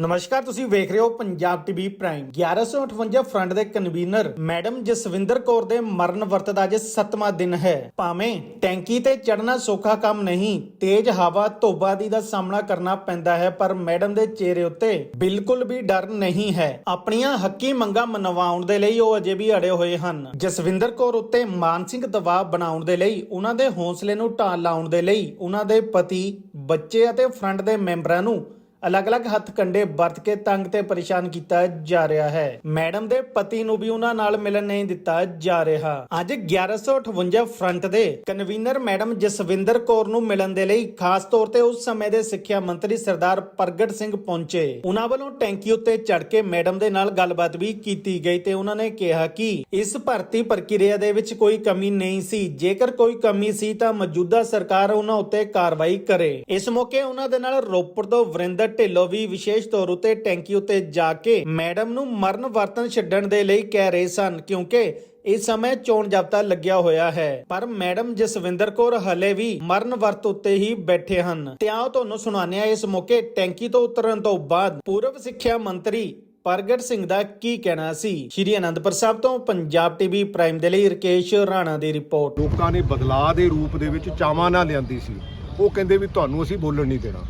ਨਮਸਕਾਰ, ਤੁਸੀਂ ਵੇਖ ਰਹੇ ਹੋ ਪੰਜਾਬ ਟੀਵੀ ਪ੍ਰਾਈਮ। 1158 ਫਰੰਟ ਦੇ ਕਨਵੀਨਰ ਮੈਡਮ ਜਸਵਿੰਦਰ ਕੌਰ ਦੇ ਮਰਨ ਵਰਤ ਦਾ ਅੱਜ 7ਵਾਂ ਦਿਨ ਹੈ। ਭਾਵੇਂ ਟੈਂਕੀ ਤੇ ਚੜਨਾ ਸੌਖਾ ਕੰਮ ਨਹੀਂ, ਤੇਜ਼ ਹਵਾ ਧੋਬਾਦੀ ਦਾ ਸਾਹਮਣਾ ਕਰਨਾ ਪੈਂਦਾ ਹੈ, ਪਰ ਮੈਡਮ ਦੇ ਚਿਹਰੇ ਉੱਤੇ ਬਿਲਕੁਲ ਵੀ ਡਰ ਨਹੀਂ ਹੈ। ਆਪਣੀਆਂ ਹੱਕੀ ਮੰਗਾਂ ਮਨਵਾਉਣ ਦੇ ਲਈ ਉਹ ਅਜੇ ਵੀ ਅੜੇ ਹੋਏ ਹਨ। ਜਸਵਿੰਦਰ ਕੌਰ ਉੱਤੇ ਮਾਨਸਿਕ ਦਬਾਅ ਬਣਾਉਣ ਦੇ ਲਈ, ਉਹਨਾਂ ਦੇ ਹੌਸਲੇ ਨੂੰ ਢਾਲ ਲਾਉਣ ਦੇ ਲਈ, ਉਹਨਾਂ ਦੇ ਪਤੀ, ਬੱਚੇ ਅਤੇ ਫਰੰਟ ਦੇ ਮੈਂਬਰਾਂ ਨੂੰ ਅਲੱਗ-ਅਲੱਗ ਹੱਥ ਕੰਡੇ ਵਰਤ ਕੇ ਤੰਗ ਤੇ ਪਰੇਸ਼ਾਨ ਕੀਤਾ ਜਾ ਰਿਹਾ ਹੈ। ਮੈਡਮ ਦੇ ਪਤੀ ਨੂੰ ਵੀ ਉਹਨਾਂ ਨਾਲ ਮਿਲਣ ਨਹੀਂ ਦਿੱਤਾ ਜਾ ਰਿਹਾ। ਅੱਜ 1158 ਫਰੰਟ ਦੇ ਕਨਵੀਨਰ ਮੈਡਮ ਜਸਵਿੰਦਰ ਕੌਰ ਨੂੰ ਮਿਲਣ ਦੇ ਲਈ ਖਾਸ ਤੌਰ ਤੇ ਉਸ ਸਮੇਂ ਦੇ ਸਿੱਖਿਆ ਮੰਤਰੀ ਸਰਦਾਰ ਪ੍ਰਗਟ ਸਿੰਘ ਪਹੁੰਚੇ। ਉਹਨਾਂ ਵੱਲੋਂ ਟੈਂਕੀ ਉੱਤੇ ਚੜ ਕੇ ਮੈਡਮ ਦੇ ਨਾਲ ਗੱਲਬਾਤ ਵੀ ਕੀਤੀ ਗਈ ਤੇ ਉਹਨਾਂ ਨੇ ਕਿਹਾ ਕਿ ਇਸ ਭਰਤੀ ਪ੍ਰਕਿਰਿਆ ਦੇ ਵਿੱਚ ਕੋਈ ਕਮੀ ਨਹੀਂ ਸੀ। ਜੇਕਰ ਕੋਈ ਕਮੀ ਸੀ ਤਾਂ ਮੌਜੂਦਾ ਸਰਕਾਰ ਉਹਨਾਂ ਉੱਤੇ ਕਾਰਵਾਈ ਕਰੇ। ਇਸ ਮੌਕੇ ਉਹਨਾਂ ਦੇ ਨਾਲ ਰੋਪੜ ਤੋਂ ਵਰਿੰਦਰ ਢਿੱਲੋਂ ਵੀ ਵਿਸ਼ੇਸ਼ ਤੌਰ ਉਤੇ ਟੈਂਕੀ ਉੱਤੇ ਜਾ ਕੇ ਮੈਡਮ ਨੂੰ ਮਰਨ ਵਰਤਨ ਛੱਡਣ ਦੇ ਲਈ ਕਹਿ ਰਹੇ ਸਨ, ਕਿਉਂਕਿ ਇਸ ਸਮੇਂ ਚੋਣ ਜਾਬਤਾ ਲੱਗਿਆ ਹੋਇਆ ਹੈ। ਪਰ ਮੈਡਮ ਜਸਵਿੰਦਰ ਕੌਰ ਹਲੇ ਵੀ ਮਰਨ ਵਰਤ ਉੱਤੇ ਹੀ ਬੈਠੇ ਹਨ। ਤੇ ਆਓ ਤੁਹਾਨੂੰ ਸੁਣਾਉਂਦੇ ਹਾਂ ਇਸ ਮੌਕੇ ਟੈਂਕੀ ਤੋਂ ਉਤਰਨ ਤੋਂ ਬਾਅਦ ਪੂਰਵ ਸਿੱਖਿਆ ਮੰਤਰੀ ਪ੍ਰਗਟ ਸਿੰਘ ਦਾ ਕੀ ਕਹਿਣਾ ਸੀ? ਸ਼੍ਰੀ ਅਨੰਦਪੁਰ ਸਾਹਿਬ ਤੋਂ ਪੰਜਾਬ ਟੀਵੀ ਪ੍ਰਾਈਮ ਦੇ ਲਈ ਰਕੇਸ਼ ਰਾਣਾ ਦੀ ਰਿਪੋਰਟ। ਲੋਕਾਂ ਨੇ ਬਦਲਾਅ ਦੇ ਰੂਪ ਦੇ ਵਿੱਚ ਚਾਵਾਂ ਨਾਲ ਲਿਆਂਦੀ ਸੀ। ਉਹ ਕਹਿੰਦੇ ਵੀ ਤੁਹਾਨੂੰ ਅਸੀਂ ਬੋਲਣ ਨਹੀਂ ਦੇਣਾ।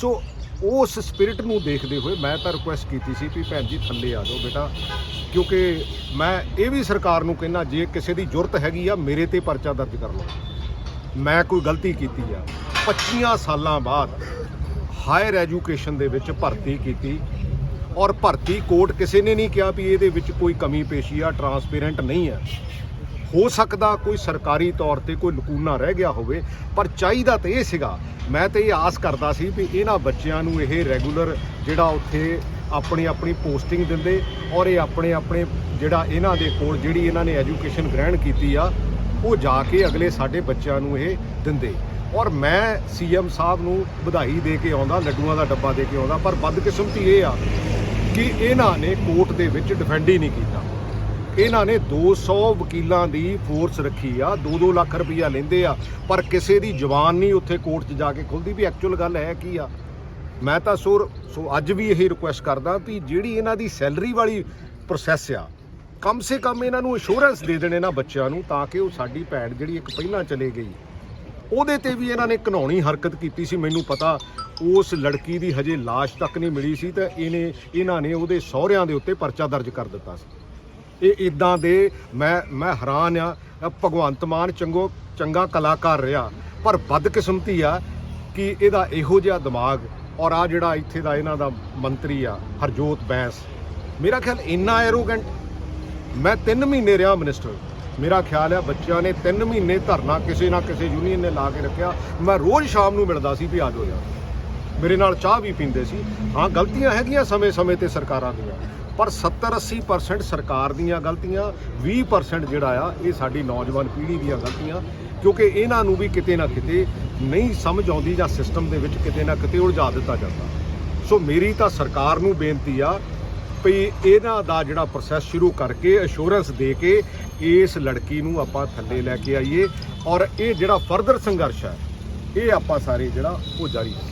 ਸੋ ਉਸ ਸਪਿਰਿਟ ਨੂੰ ਦੇਖਦੇ ਹੋਏ ਮੈਂ ਤਾਂ ਰਿਕੁਐਸਟ ਕੀਤੀ ਸੀ ਵੀ ਭੈਣ ਜੀ ਥੱਲੇ ਆ ਜਾਓ ਬੇਟਾ, ਕਿਉਂਕਿ ਮੈਂ ਇਹ ਵੀ ਸਰਕਾਰ ਨੂੰ ਕਹਿੰਦਾ, ਜੇ ਕਿਸੇ ਦੀ ਜ਼ਰੂਰਤ ਹੈਗੀ ਆ, ਮੇਰੇ ਤੇ ਪਰਚਾ ਦਰਜ ਕਰ ਲਓ। ਮੈਂ ਕੋਈ ਗਲਤੀ ਕੀਤੀ ਆ। 25 ਸਾਲਾਂ ਬਾਅਦ ਹਾਇਰ ਐਜੂਕੇਸ਼ਨ ਦੇ ਵਿੱਚ ਭਰਤੀ ਕੀਤੀ ਔਰ ਭਰਤੀ ਕੋਡ ਕਿਸੇ ਨੇ ਨਹੀਂ ਕਿਹਾ ਵੀ ਇਹਦੇ ਵਿੱਚ ਕੋਈ ਕਮੀ ਪੇਸ਼ੀ ਆ ਟਰਾਂਸਪੇਰੈਂਟ ਨਹੀਂ ਹੈ ਹੋ ਸਕਦਾ ਕੋਈ ਸਰਕਾਰੀ ਤੌਰ ਤੇ ਕੋਈ ਲਕੂਨਾ ਰਹਿ ਗਿਆ ਹੋਵੇ, ਪਰ ਚਾਹੀਦਾ ਤਾਂ ਇਹ ਸੀਗਾ। ਮੈਂ ਤਾਂ ਇਹ ਆਸ ਕਰਦਾ ਸੀ ਵੀ ਇਹਨਾਂ ਬੱਚਿਆਂ ਨੂੰ ਇਹ ਰੈਗੂਲਰ ਜਿਹੜਾ ਉੱਥੇ ਆਪਣੀ ਆਪਣੀ ਪੋਸਟਿੰਗ ਦਿੰਦੇ ਔਰ ਇਹ ਆਪਣੇ ਆਪਣੇ ਜਿਹੜਾ ਇਹਨਾਂ ਦੇ ਕੋਲ ਜਿਹੜੀ ਇਹਨਾਂ ਨੇ ਐਜੂਕੇਸ਼ਨ ਗ੍ਰਹਿਣ ਕੀਤੀ ਆ, ਉਹ ਜਾ ਕੇ ਅਗਲੇ ਸਾਡੇ ਬੱਚਿਆਂ ਨੂੰ ਇਹ ਦਿੰਦੇ। ਔਰ ਮੈਂ ਸੀਐਮ ਸਾਹਿਬ ਨੂੰ ਵਧਾਈ ਦੇ ਕੇ ਆਉਂਦਾ, ਲੱਡੂਆਂ ਦਾ ਡੱਬਾ ਦੇ ਕੇ ਆਉਂਦਾ, ਪਰ ਬਦਕਿਸਮਤੀ ਇਹ ਆ ਕਿ ਇਹਨਾਂ ਨੇ ਕੋਰਟ ਦੇ ਵਿੱਚ ਡਿਫੈਂਡ ਹੀ ਨਹੀਂ ਕੀਤਾ। ਇਹਨਾਂ ਨੇ 200 ਵਕੀਲਾਂ ਦੀ ਫੋਰਸ ਰੱਖੀ ਆ 2-2 ਲੱਖ ਰੁਪਈਆ ਲੈਂਦੇ ਆ, ਪਰ ਕਿਸੇ ਦੀ ਜ਼ੁਬਾਨ ਨਹੀਂ ਉੱਥੇ ਕੋਰਟ 'ਚ ਜਾ ਕੇ ਖੁੱਲਦੀ ਵੀ ਐਕਚੁਅਲ ਗੱਲ ਹੈ ਕੀ ਆ। ਮੈਂ ਤਾਂ ਸੋ ਸੋ ਅੱਜ ਵੀ ਇਹੀ ਰਿਕੁਐਸਟ ਕਰਦਾ ਵੀ ਜਿਹੜੀ ਇਹਨਾਂ ਦੀ ਸੈਲਰੀ ਵਾਲੀ ਪ੍ਰੋਸੈਸ ਆ, ਕਮ ਸੇ ਕਮ ਇਹਨਾਂ ਨੂੰ ਅਸ਼ੋਰੈਂਸ ਦੇ ਦੇਣੇ ਇਹਨਾਂ ਬੱਚਿਆਂ ਨੂੰ ਤਾਂ ਕਿ ਉਹ ਸਾਡੀ ਭੈਣ ਜਿਹੜੀ ਇੱਕ ਪਹਿਲਾਂ ਚਲੇ ਗਈ। ਉਹਦੇ ਤੇ ਵੀ ਇਹਨਾਂ ਨੇ ਘਨੌਣੀ ਹਰਕਤ ਕੀਤੀ ਸੀ, ਮੈਨੂੰ ਪਤਾ ਉਸ ਲੜਕੀ ਦੀ ਹਜੇ ਲਾਸ਼ ਤੱਕ ਨਹੀਂ ਮਿਲੀ ਸੀ ਤਾਂ ਇਹਨੇ, ਇਹਨਾਂ ਨੇ ਉਹਦੇ ਸਹੁਰਿਆਂ ਦੇ ਉੱਤੇ ਪਰਚਾ ਦਰਜ ਕਰ ਦਿੱਤਾ ਸੀ। ਇਹ ਇਦਾਂ ਦੇ ਮੈਂ ਮੈਂ ਹੈਰਾਨ ਆ। ਭਗਵੰਤ ਮਾਨ ਚੰਗੋ, ਚੰਗਾ ਕਲਾਕਾਰ ਰਿਹਾ। ਪਰ ਬਦਕਿਸਮਤੀ ਆ ਕਿ ਇਹਦਾ ਇਹੋ ਜਿਹਾ ਦਿਮਾਗ ਔਰ ਆ ਜਿਹੜਾ ਇੱਥੇ ਦਾ ਇਹਨਾਂ ਦਾ ਮੰਤਰੀ ਆ, ਹਰਜੋਤ ਬੈਂਸ। ਮੇਰਾ ਖਿਆਲ ਇੰਨਾ ਐਰੋਗੈਂਟ ਮੈਂ 3 ਮਹੀਨੇ ਰਿਹਾ ਮਿਨਿਸਟਰ ਮੇਰਾ ਖਿਆਲ ਹੈ ਬੱਚਿਆਂ ਨੇ 3 ਮਹੀਨੇ ਧਰਨਾ ਕਿਸੇ ਨਾ ਕਿਸੇ ਯੂਨੀਅਨ ਨੇ ਲਾ ਕੇ ਰੱਖਿਆ। ਮੈਂ ਰੋਜ਼ ਸ਼ਾਮ ਨੂੰ ਮਿਲਦਾ ਸੀ ਵੀ ਆ ਜਾਓ ਯਾਰ। ਮੇਰੇ ਨਾਲ ਚਾਹ ਵੀ ਪੀਂਦੇ ਸੀ। ਹਾਂ, ਗਲਤੀਆਂ ਹੈਗੀਆਂ ਸਮੇਂ-ਸਮੇਂ ਤੇ ਸਰਕਾਰਾਂ ਦੀਆਂ। ਪਰ 70-80% ਸਰਕਾਰ ਦੀਆਂ ਗਲਤੀਆਂ 20% ਜਿਹੜਾ ਆ, ਇਹ ਸਾਡੀ ਨੌਜਵਾਨ ਪੀੜ੍ਹੀ ਦੀਆਂ ਗਲਤੀਆਂ, ਕਿਉਂਕਿ ਇਹਨਾਂ ਨੂੰ ਵੀ ਕਿਤੇ ਨਾ ਕਿਤੇ ਨਹੀਂ ਸਮਝ ਆਉਂਦੀ ਜਾਂ ਸਿਸਟਮ ਦੇ ਵਿੱਚ ਕਿਤੇ ਨਾ ਕਿਤੇ ਉਲਝਾ ਦਿੱਤਾ ਜਾਂਦਾ। ਸੋ ਮੇਰੀ ਤਾਂ ਸਰਕਾਰ ਨੂੰ ਬੇਨਤੀ ਆ ਵੀ ਇਹਨਾਂ ਦਾ ਜਿਹੜਾ ਪ੍ਰੋਸੈਸ ਸ਼ੁਰੂ ਕਰਕੇ ਅਸ਼ੋਰੈਂਸ ਦੇ ਕੇ ਇਸ ਲੜਕੀ ਨੂੰ ਆਪਾਂ ਥੱਲੇ ਲੈ ਕੇ ਆਈਏ ਔਰ ਇਹ ਜਿਹੜਾ ਫਰਦਰ ਸੰਘਰਸ਼ ਹੈ, ਇਹ ਆਪਾਂ ਸਾਰੇ ਜਿਹੜਾ ਉਹ ਜਾਰੀ ਰੱਖੀਏ।